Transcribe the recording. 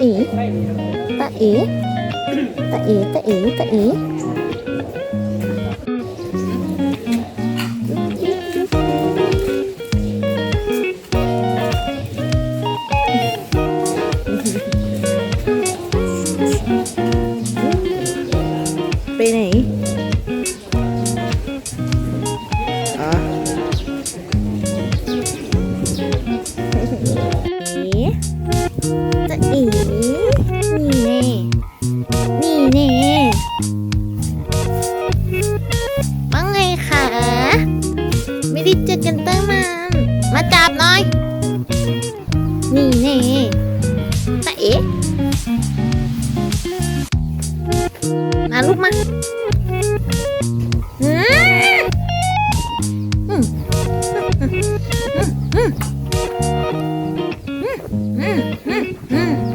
เอ๋ตาเอ๋ตาเอ๋ตาเอ๋ตาเอ๋ไปไหน ไม่ได้เจอกันตั้งนานมาจับหน่อย นี่แน่จะเอ๋มาลูกมาอืมอืมอืมอืมอืมอืม